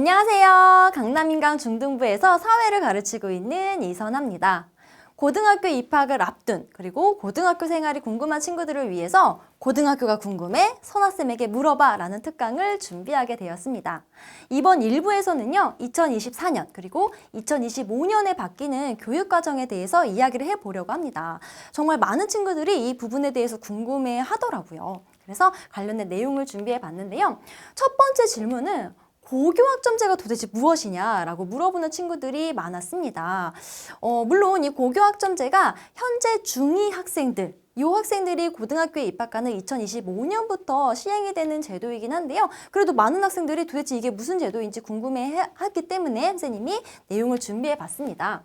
안녕하세요. 강남인강 중등부에서 사회를 가르치고 있는 이선아입니다. 고등학교 입학을 앞둔 그리고 고등학교 생활이 궁금한 친구들을 위해서 고등학교가 궁금해 선아쌤에게 물어봐 라는 특강을 준비하게 되었습니다. 이번 1부에서는요 2024년 그리고 2025년에 바뀌는 교육과정에 대해서 이야기를 해보려고 합니다. 정말 많은 친구들이 이 부분에 대해서 궁금해 하더라고요. 그래서 관련된 내용을 준비해 봤는데요. 첫 번째 질문은 고교학점제가 도대체 무엇이냐라고 물어보는 친구들이 많았습니다. 어, 물론 이 고교학점제가 현재 중2 학생들, 이 학생들이 고등학교에 입학하는 2025년부터 시행이 되는 제도이긴 한데요. 그래도 많은 학생들이 도대체 이게 무슨 제도인지 궁금해 하기 때문에 선생님이 내용을 준비해 봤습니다.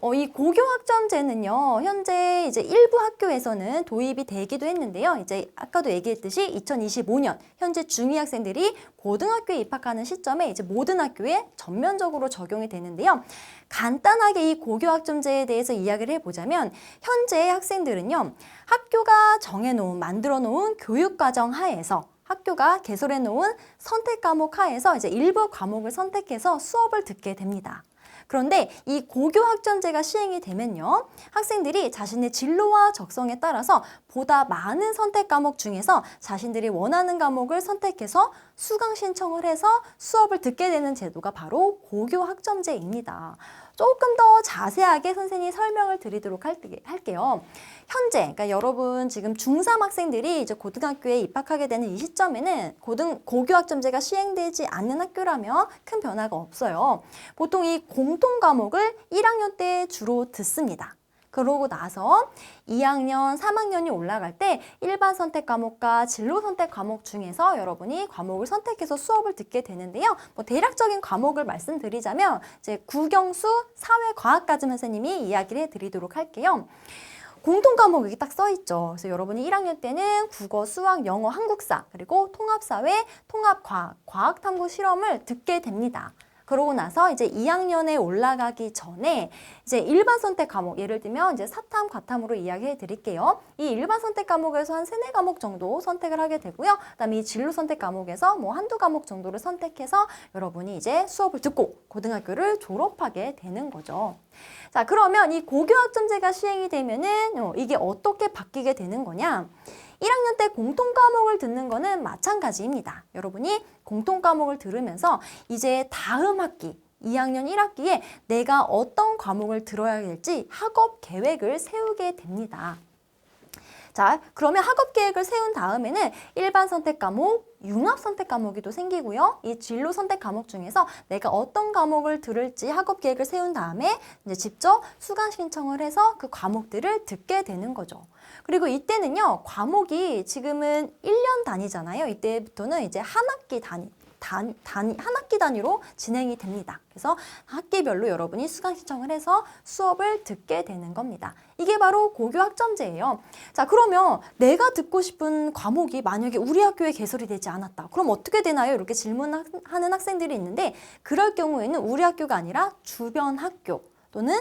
어, 이 고교학점제는요, 현재 이제 일부 학교에서는 도입이 되기도 했는데요. 이제 아까도 얘기했듯이 2025년 현재 중2 학생들이 고등학교에 입학하는 시점에 이제 모든 학교에 전면적으로 적용이 되는데요. 간단하게 이 고교학점제에 대해서 이야기를 해보자면 현재 학생들은요, 학교가 정해놓은, 만들어 놓은 교육과정 하에서 학교가 개설해 놓은 선택 과목 하에서 이제 일부 과목을 선택해서 수업을 듣게 됩니다. 그런데 이 고교 학점제가 시행이 되면요. 학생들이 자신의 진로와 적성에 따라서 보다 많은 선택 과목 중에서 자신들이 원하는 과목을 선택해서 수강 신청을 해서 수업을 듣게 되는 제도가 바로 고교 학점제입니다. 조금 더 자세하게 선생님이 설명을 드리도록 할게- 할게요. 현재, 그러니까 여러분 지금 중3 학생들이 이제 고등학교에 입학하게 되는 이 시점에는 고등, 고교학점제가 시행되지 않는 학교라면 큰 변화가 없어요. 보통 이 공통 과목을 1학년 때 주로 듣습니다. 그러고 나서 2학년, 3학년이 올라갈 때 일반 선택 과목과 진로 선택 과목 중에서 여러분이 과목을 선택해서 수업을 듣게 되는데요. 뭐 대략적인 과목을 말씀드리자면 이제 국영수, 사회과학까지만 선생님이 이야기를 해드리도록 할게요. 공통 과목 여기 딱 써 있죠. 그래서 여러분이 1학년 때는 국어, 수학, 영어, 한국사, 그리고 통합사회, 통합과학, 과학탐구 실험을 듣게 됩니다. 그러고 나서 이제 2학년에 올라가기 전에 이제 일반 선택 과목, 예를 들면 이제 사탐, 과탐으로 이야기해 드릴게요. 이 일반 선택 과목에서 한 세네 과목 정도 선택을 하게 되고요. 그다음에 이 진로 선택 과목에서 뭐 한두 과목 정도를 선택해서 여러분이 이제 수업을 듣고 고등학교를 졸업하게 되는 거죠. 자, 그러면 이 고교학점제가 시행이 되면은 어, 이게 어떻게 바뀌게 되는 거냐? 1학년 때 공통 과목을 듣는 거는 마찬가지입니다. 여러분이 공통 과목을 들으면서 이제 다음 학기 2학년 1학기에 내가 어떤 과목을 들어야 될지 학업 계획을 세우게 됩니다. 자, 그러면 학업 계획을 세운 다음에는 일반 선택 과목, 융합 선택 과목이 또 생기고요. 이 진로 선택 과목 중에서 내가 어떤 과목을 들을지 학업 계획을 세운 다음에 이제 직접 수강 신청을 해서 그 과목들을 듣게 되는 거죠. 그리고 이때는요, 과목이 지금은 1년 단위잖아요. 이때부터는 이제 한 학기 단위. 단, 단, 한 학기 단위로 진행이 됩니다. 그래서 학기별로 여러분이 수강 신청을 해서 수업을 듣게 되는 겁니다. 이게 바로 고교 학점제예요. 자, 그러면 내가 듣고 싶은 과목이 만약에 우리 학교에 개설이 되지 않았다. 그럼 어떻게 되나요? 이렇게 질문하는 학생들이 있는데 그럴 경우에는 우리 학교가 아니라 주변 학교 또는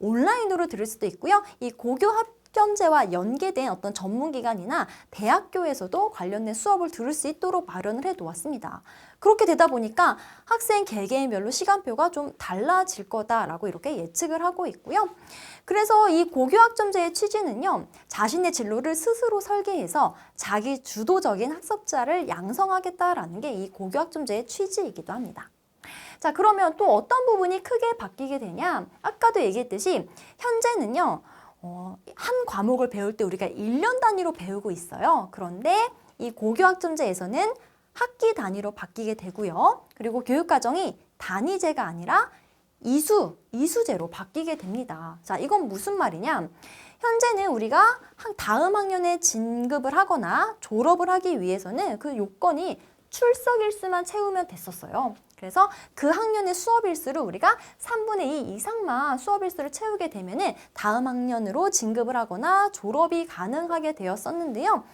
온라인으로 들을 수도 있고요. 이 고교 학 점제와 연계된 어떤 전문기관이나 대학교에서도 관련된 수업을 들을 수 있도록 마련을 해 놓았습니다. 그렇게 되다 보니까 학생 개개인별로 시간표가 좀 달라질 거다라고 이렇게 예측을 하고 있고요. 그래서 이 고교학점제의 취지는요, 자신의 진로를 스스로 설계해서 자기 주도적인 학습자를 양성하겠다라는 게 이 고교학점제의 취지이기도 합니다. 자, 그러면 또 어떤 부분이 크게 바뀌게 되냐? 아까도 얘기했듯이 현재는요, 어, 한 과목을 배울 때 우리가 1년 단위로 배우고 있어요. 그런데 이 고교학점제에서는 학기 단위로 바뀌게 되고요. 그리고 교육과정이 단위제가 아니라 이수, 이수제로 바뀌게 됩니다. 자, 이건 무슨 말이냐? 현재는 우리가 한- 다음 학년에 진급을 하거나 졸업을 하기 위해서는 그 요건이 출석 일수만 채우면 됐었어요. 그래서 그 학년의 수업 일수를 우리가 3분의 2 이상만 수업 일수를 채우게 되면 은 다음 학년으로 진급을 하거나 졸업이 가능하게 되었었는데요.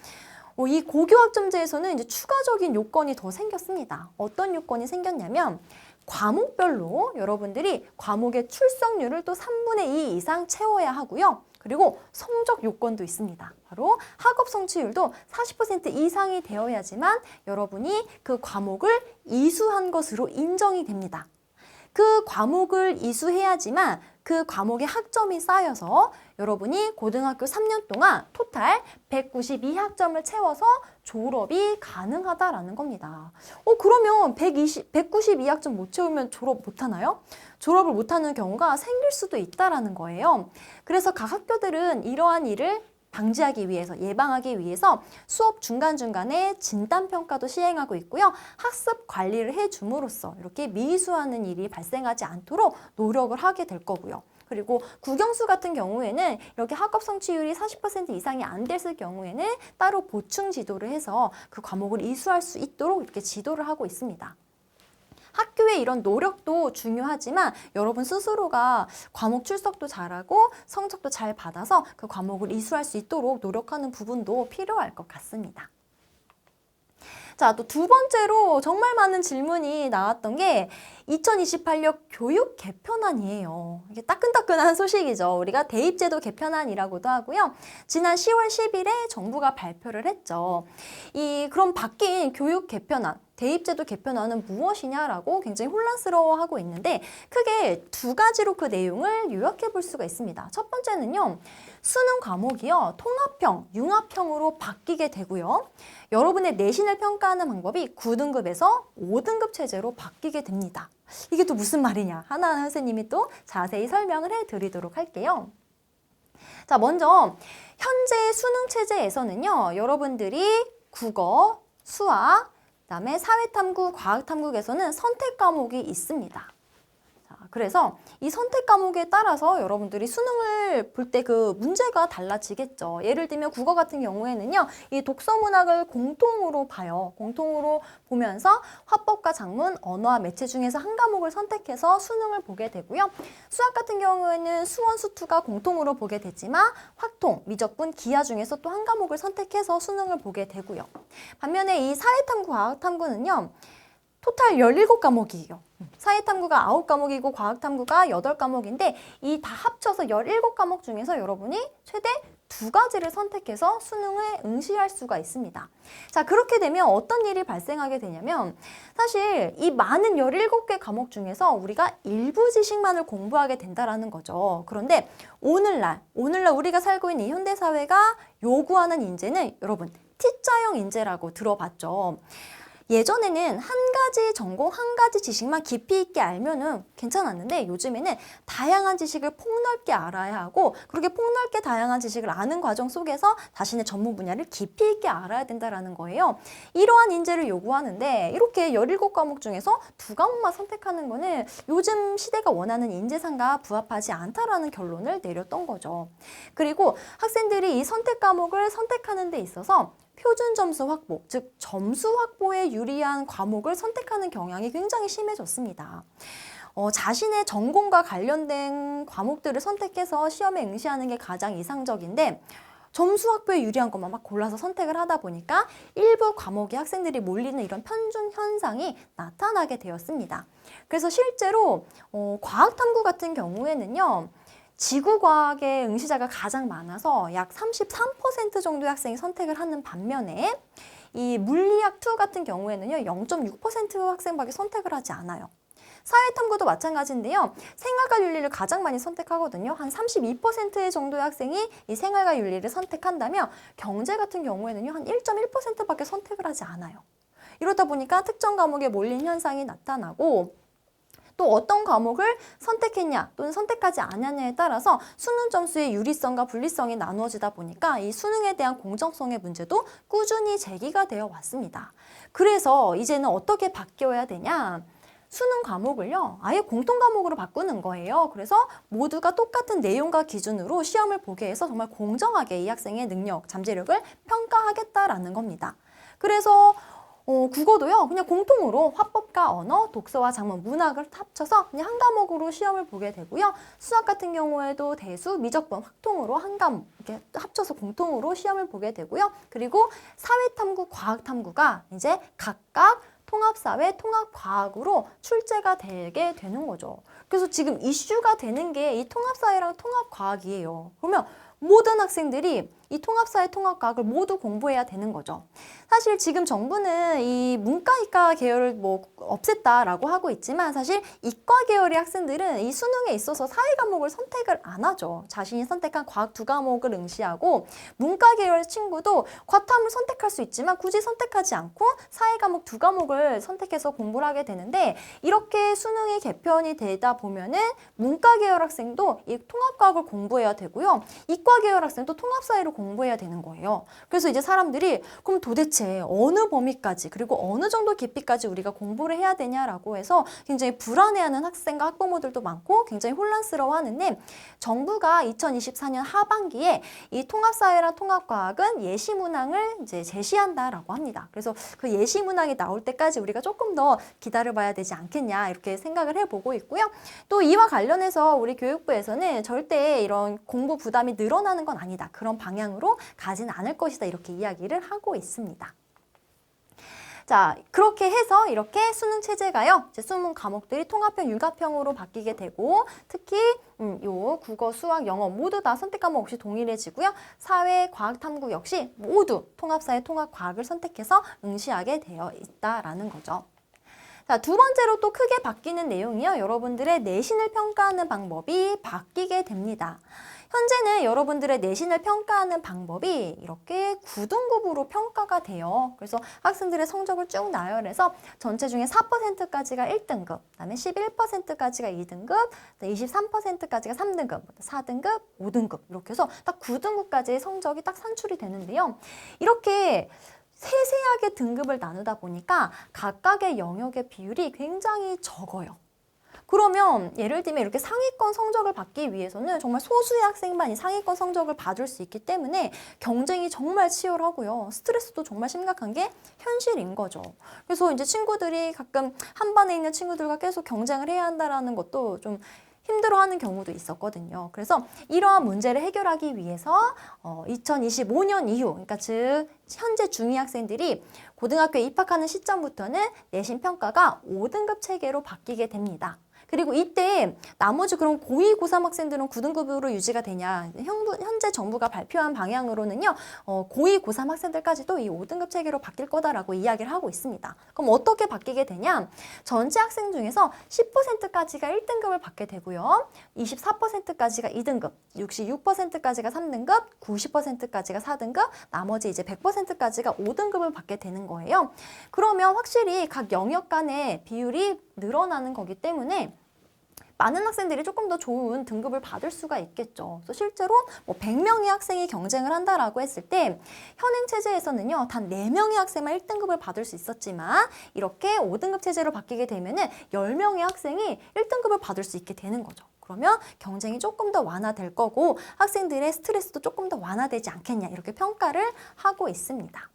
어, 이 고교학점제에서는 이제 추가적인 요건이 더 생겼습니다. 어떤 요건이 생겼냐면 과목별로 여러분들이 과목의 출석률을 또 3분의 2 이상 채워야 하고요. 그리고 성적 요건도 있습니다. 바로 학업 성취율도 40% 이상이 되어야지만 여러분이 그 과목을 이수한 것으로 인정이 됩니다. 그 과목을 이수해야지만 그 과목의 학점이 쌓여서 여러분이 고등학교 3년 동안 토탈 192학점을 채워서 졸업이 가능하다라는 겁니다. 어, 그러면 120, 192학점 못 채우면 졸업 못 하나요? 졸업을 못 하는 경우가 생길 수도 있다라는 거예요. 그래서 각 학교들은 이러한 일을 방지하기 위해서 예방하기 위해서 수업 중간중간에 진단평가도 시행하고 있고요. 학습 관리를 해줌으로써 이렇게 미수하는 일이 발생하지 않도록 노력을 하게 될 거고요. 그리고 국영수 같은 경우에는 이렇게 학업 성취율이 40% 이상이 안 됐을 경우에는 따로 보충 지도를 해서 그 과목을 이수할 수 있도록 이렇게 지도를 하고 있습니다. 학교의 이런 노력도 중요하지만 여러분 스스로가 과목 출석도 잘하고 성적도 잘 받아서 그 과목을 이수할 수 있도록 노력하는 부분도 필요할 것 같습니다. 자, 또 두 번째로 정말 많은 질문이 나왔던 게 2028년 교육 개편안이에요. 이게 따끈따끈한 소식이죠. 우리가 대입제도 개편안이라고도 하고요. 지난 10월 10일에 정부가 발표를 했죠. 이 그럼 바뀐 교육 개편안 대입제도 개편안은 무엇이냐라고 굉장히 혼란스러워하고 있는데 크게 두 가지로 그 내용을 요약해 볼 수가 있습니다. 첫 번째는요. 수능 과목이요. 통합형, 융합형으로 바뀌게 되고요. 여러분의 내신을 평가 하는 방법이 9등급에서 5등급 체제로 바뀌게 됩니다. 이게 또 무슨 말이냐? 하나하나 선생님이 또 자세히 설명을 해 드리도록 할게요. 자, 먼저 현재 수능 체제에서는요. 여러분들이 국어, 수학, 그다음에 사회탐구, 과학탐구에서는 선택 과목이 있습니다. 자, 그래서 이 선택 과목에 따라서 여러분들이 수능을 볼 때 그 문제가 달라지겠죠. 예를 들면 국어 같은 경우에는요, 이 독서 문학을 공통으로 봐요. 공통으로 보면서 화법과 작문, 언어와 매체 중에서 한 과목을 선택해서 수능을 보게 되고요. 수학 같은 경우에는 수원, 수투가 공통으로 보게 되지만 확통, 미적분, 기하 중에서 또 한 과목을 선택해서 수능을 보게 되고요. 반면에 이 사회탐구, 과학탐구는요, 토탈 17과목이에요. 사회탐구가 9과목이고 과학탐구가 8과목인데 이 다 합쳐서 17과목 중에서 여러분이 최대 두 가지를 선택해서 수능에 응시할 수가 있습니다. 자, 그렇게 되면 어떤 일이 발생하게 되냐면 사실 이 많은 17개 과목 중에서 우리가 일부 지식만을 공부하게 된다라는 거죠. 그런데 오늘날, 오늘날 우리가 살고 있는 이 현대사회가 요구하는 인재는 여러분 T자형 인재라고 들어봤죠. 예전에는 한 가지 전공, 한 가지 지식만 깊이 있게 알면은 괜찮았는데 요즘에는 다양한 지식을 폭넓게 알아야 하고 그렇게 폭넓게 다양한 지식을 아는 과정 속에서 자신의 전문 분야를 깊이 있게 알아야 된다라는 거예요. 이러한 인재를 요구하는데 이렇게 17과목 중에서 두 과목만 선택하는 거는 요즘 시대가 원하는 인재상과 부합하지 않다라는 결론을 내렸던 거죠. 그리고 학생들이 이 선택 과목을 선택하는 데 있어서 표준 점수 확보, 즉 점수 확보에 유리한 과목을 선택하는 경향이 굉장히 심해졌습니다. 어, 자신의 전공과 관련된 과목들을 선택해서 시험에 응시하는 게 가장 이상적인데 점수 확보에 유리한 것만 막 골라서 선택을 하다 보니까 일부 과목에 학생들이 몰리는 이런 편중 현상이 나타나게 되었습니다. 그래서 실제로 어, 과학탐구 같은 경우에는요. 지구과학의 응시자가 가장 많아서 약 33% 정도의 학생이 선택을 하는 반면에 이 물리학 2 같은 경우에는요 0.6% 학생밖에 선택을 하지 않아요. 사회탐구도 마찬가지인데요. 생활과 윤리를 가장 많이 선택하거든요. 한 32% 정도의 학생이 이 생활과 윤리를 선택한다면 경제 같은 경우에는요. 한 1.1%밖에 선택을 하지 않아요. 이러다 보니까 특정 과목에 몰린 현상이 나타나고 또 어떤 과목을 선택했냐 또는 선택하지 않았냐에 따라서 수능 점수의 유리성과 불리성이 나누어지다 보니까 이 수능에 대한 공정성의 문제도 꾸준히 제기가 되어 왔습니다. 그래서 이제는 어떻게 바뀌어야 되냐? 수능 과목을요, 아예 공통 과목으로 바꾸는 거예요. 그래서 모두가 똑같은 내용과 기준으로 시험을 보게 해서 정말 공정하게 이 학생의 능력, 잠재력을 평가하겠다라는 겁니다. 그래서 어, 국어도요, 그냥 공통으로 화법과 언어, 독서와 작문, 문학을 합쳐서 그냥 한 과목으로 시험을 보게 되고요. 수학 같은 경우에도 대수, 미적분, 확통으로 한 과목, 이렇게 합쳐서 공통으로 시험을 보게 되고요. 그리고 사회탐구, 과학탐구가 이제 각각 통합사회, 통합과학으로 출제가 되게 되는 거죠. 그래서 지금 이슈가 되는 게 이 통합사회랑 통합과학이에요. 그러면 모든 학생들이 이 통합사회 통합과학을 모두 공부해야 되는 거죠. 사실 지금 정부는 이 문과 이과 계열을 뭐 없앴다라고 하고 있지만 사실 이과 계열의 학생들은 이 수능에 있어서 사회 과목을 선택을 안 하죠. 자신이 선택한 과학 두 과목을 응시하고 문과 계열 친구도 과탐을 선택할 수 있지만 굳이 선택하지 않고 사회 과목 두 과목을 선택해서 공부를 하게 되는데 이렇게 수능이 개편이 되다 보면은 문과 계열 학생도 이 통합과학을 공부해야 되고요. 이과 계열 학생도 통합사회를 공부 해야 되는 거예요. 그래서 이제 사람들이 그럼 도대체 어느 범위까지 그리고 어느 정도 깊이까지 우리가 공부를 해야 되냐라고 해서 굉장히 불안해하는 학생과 학부모들도 많고 굉장히 혼란스러워하는데 정부가 2024년 하반기에 이 통합사회랑 통합과학은 예시 문항을 이제 제시한다라고 합니다. 그래서 그 예시 문항이 나올 때까지 우리가 조금 더 기다려봐야 되지 않겠냐 이렇게 생각을 해보고 있고요. 또 이와 관련해서 우리 교육부에서는 절대 이런 공부 부담이 늘어나는 건 아니다. 그런 방향 으로 가진 않을 것이다. 이렇게 이야기를 하고 있습니다. 자, 그렇게 해서 이렇게 수능 체제가요. 이제 수능 과목들이 통합형, 융합형으로 바뀌게 되고 특히 음, 요 국어, 수학, 영어 모두 다 선택 과목 없이 동일해지고요. 사회, 과학, 탐구 역시 모두 통합사회, 통합과학을 선택해서 응시하게 되어 있다라는 거죠. 자, 두 번째로 또 크게 바뀌는 내용이요. 여러분들의 내신을 평가하는 방법이 바뀌게 됩니다. 현재는 여러분들의 내신을 평가하는 방법이 이렇게 9등급으로 평가가 돼요. 그래서 학생들의 성적을 쭉 나열해서 전체 중에 4%까지가 1등급, 그다음에 11%까지가 2등급, 23%까지가 3등급, 4등급, 5등급 이렇게 해서 딱 9등급까지 성적이 딱 산출이 되는데요. 이렇게 세세하게 등급을 나누다 보니까 각각의 영역의 비율이 굉장히 적어요. 그러면 예를 들면 이렇게 상위권 성적을 받기 위해서는 정말 소수의 학생만 이 상위권 성적을 받을 수 있기 때문에 경쟁이 정말 치열하고요. 스트레스도 정말 심각한 게 현실인 거죠. 그래서 이제 친구들이 가끔 한 반에 있는 친구들과 계속 경쟁을 해야 한다라는 것도 좀 힘들어하는 경우도 있었거든요. 그래서 이러한 문제를 해결하기 위해서 어, 2025년 이후, 그러니까 즉 현재 중2 학생들이 고등학교에 입학하는 시점부터는 내신 평가가 5등급 체계로 바뀌게 됩니다. 그리고 이때 나머지 그런 고2, 고3 학생들은 9등급으로 유지가 되냐. 형- 현재 정부가 발표한 방향으로는요, 어, 고2, 고3 학생들까지도 이 5등급 체계로 바뀔 거다라고 이야기를 하고 있습니다. 그럼 어떻게 바뀌게 되냐? 전체 학생 중에서 10%까지가 1등급을 받게 되고요. 24%까지가 2등급, 66%까지가 3등급, 90%까지가 4등급, 나머지 이제 100%까지가 5등급을 받게 되는 거예요. 그러면 확실히 각 영역 간의 비율이 늘어나는 거기 때문에 많은 학생들이 조금 더 좋은 등급을 받을 수가 있겠죠. 그래서 실제로 뭐 100명의 학생이 경쟁을 한다라고 했을 때 현행 체제에서는요. 단 4명의 학생만 1등급을 받을 수 있었지만 이렇게 5등급 체제로 바뀌게 되면은 10명의 학생이 1등급을 받을 수 있게 되는 거죠. 그러면 경쟁이 조금 더 완화될 거고 학생들의 스트레스도 조금 더 완화되지 않겠냐 이렇게 평가를 하고 있습니다.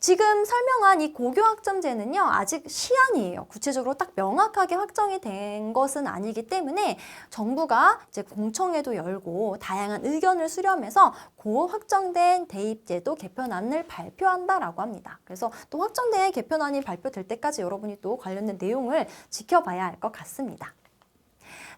지금 설명한 이 고교 학점제는요, 아직 시안이에요. 구체적으로 딱 명확하게 확정이 된 것은 아니기 때문에 정부가 이제 공청회도 열고 다양한 의견을 수렴해서 고 확정된 대입제도 개편안을 발표한다라고 합니다. 그래서 또 확정된 개편안이 발표될 때까지 여러분이 또 관련된 내용을 지켜봐야 할 것 같습니다.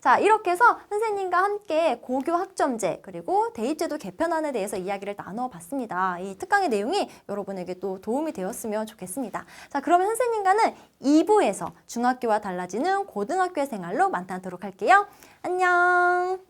자, 이렇게 해서 선생님과 함께 고교 학점제 그리고 대입제도 개편안에 대해서 이야기를 나눠 봤습니다. 이 특강의 내용이 여러분에게 또 도움이 되었으면 좋겠습니다. 자, 그러면 선생님과는 2부에서 중학교와 달라지는 고등학교의 생활로 만나도록 할게요. 안녕!